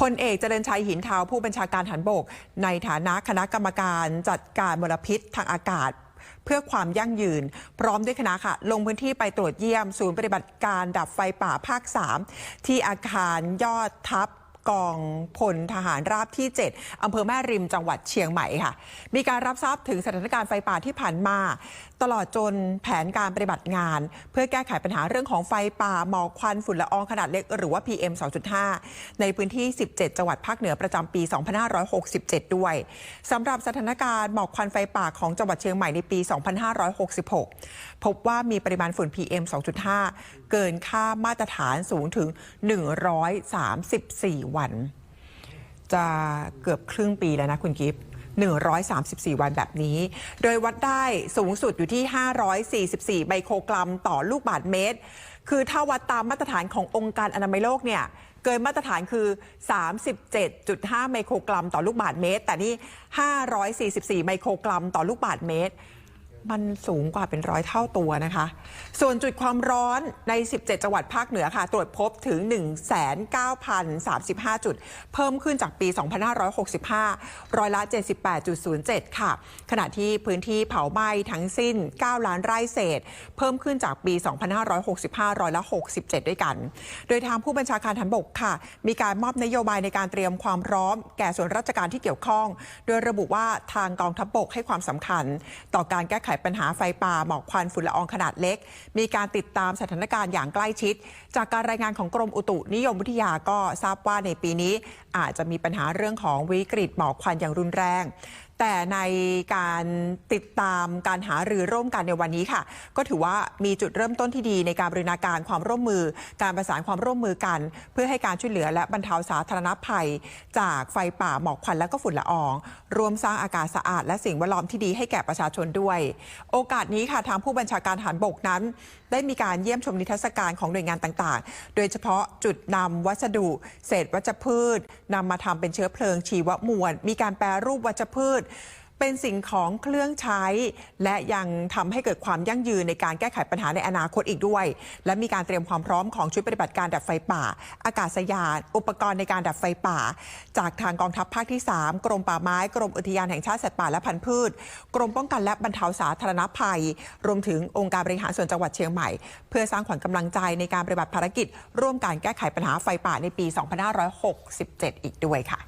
พลเอกเจริญชัยหินเทาผู้บัญชาการฐานบก ในฐานะคณะกรรมการจัดการมลพิษทางอากาศ เพื่อความยั่งยืน พร้อมด้วยคณะค่ะ ลงพื้นที่ไปตรวจเยี่ยม ศูนย์ปฏิบัติการดับไฟป่าภาค 3 ที่อาคารยอดทัพ กองพลทหารราบที่ 7อำเภอแม่ริมจังหวัดเชียงใหม่ค่ะ มีการรับทราบถึงสถานการณ์ไฟป่าที่ผ่านมา ตลอดจนแผนการปฏิบัติงาน เพื่อแก้ไขปัญหาเรื่องของไฟป่าหมอกควันฝุ่นละอองขนาดเล็กหรือว่า PM 2.5 ในพื้นที่ 17 จังหวัดภาคเหนือประจำปี 2567 ด้วยสำหรับสถานการณ์หมอกควันไฟป่าของจังหวัดเชียงใหม่ในปี 2566 พบว่ามีปริมาณฝุ่น PM 2.5 เกินค่ามาตรฐานสูงถึง 134 วันจะเกือบครึ่งปีแล้วนะคุณกิฟต์134 วันแบบนี้ โดยวัดได้สูงสุดอยู่ที่ 544 ไมโครกรัมต่อลูกบาศก์เมตร คือถ้าวัดตามมาตรฐานขององค์การอนามัยโลกเนี่ย เกินมาตรฐานคือ 37.5 ไมโครกรัมต่อลูกบาศก์เมตร แต่นี่ 544 ไมโครกรัมต่อลูกบาศก์เมตร มันสูงกว่าเป็นร้อยเท่าตัวนะคะ ส่วนจุดความร้อนใน 17 จังหวัดภาคเหนือค่ะ ตรวจพบถึง 19,035 จุด เพิ่มขึ้นจากปี 2565 ร้อยละ 78.07 ค่ะ ขณะที่พื้นที่เผาไหม้ทั้งสิ้น 9 ล้านไร่เศษ เพิ่มขึ้นจากปี 2565 ร้อยละ 67 ด้วยกัน โดยทางผู้บัญชาการฐานบกค่ะ มีการมอบนโยบายในการเตรียมความพร้อม แก่ส่วนราชการที่เกี่ยวข้อง โดยระบุว่าทางกองทัพบกให้ความสำคัญ ต่อการแก้ไขปัญหาไฟป่าหมอกควันฝุ่นละอองขนาดเล็ก มีการติดตามสถานการณ์อย่างใกล้ชิด จากการรายงานของกรมอุตุนิยมวิทยาก็ทราบว่าในปีนี้ อาจจะมีปัญหาเรื่องของวิกฤตหมอกควันอย่างรุนแรง แต่ในการติดตามการหารือร่วมกันในวันนี้ค่ะ ก็ถือว่ามีจุดเริ่มต้นที่ดีในการบรินาการความร่วมมือ การประสานความร่วมมือกัน เพื่อให้การช่วยเหลือและบรรเทาสาธารณภัย จากไฟป่าหมอกควันและก็ฝุ่นละออง รวมสร้างอากาศสะอาด และสิ่งแวดล้อมที่ดีให้แก่ประชาชนด้วย โอกาสนี้ค่ะทางผู้บัญชาการฐานบกนั้น ได้มีการเยี่ยมชมนิทรรศการของหน่วยงานต่างๆ โดยเฉพาะจุดนำวัสดุ เศษวัชพืชนำมาทำเป็นเชื้อเพลิงชีวมวล มีการแปรรูปวัชพืชเป็นสิ่งของเครื่องใช้ และยังทำให้เกิดความยั่งยืนในการแก้ไขปัญหาในอนาคตอีกด้วย และมีการเตรียมความพร้อมของชุดปฏิบัติการดับไฟป่า อากาศยาน อุปกรณ์ในการดับไฟป่า จากทางกองทัพภาคที่ 3 กรมป่าไม้ กรมอุทยานแห่งชาติสัตว์ป่าและพันธุ์พืช กรมป้องกันและบรรเทาสาธารณภัย รวมถึงองค์การบริหารส่วนจังหวัดเชียงใหม่ เพื่อสร้างขวัญกำลังใจในการปฏิบัติภารกิจ ร่วมการแก้ไขปัญหาไฟป่าในปี 2567 อีกด้วยค่ะ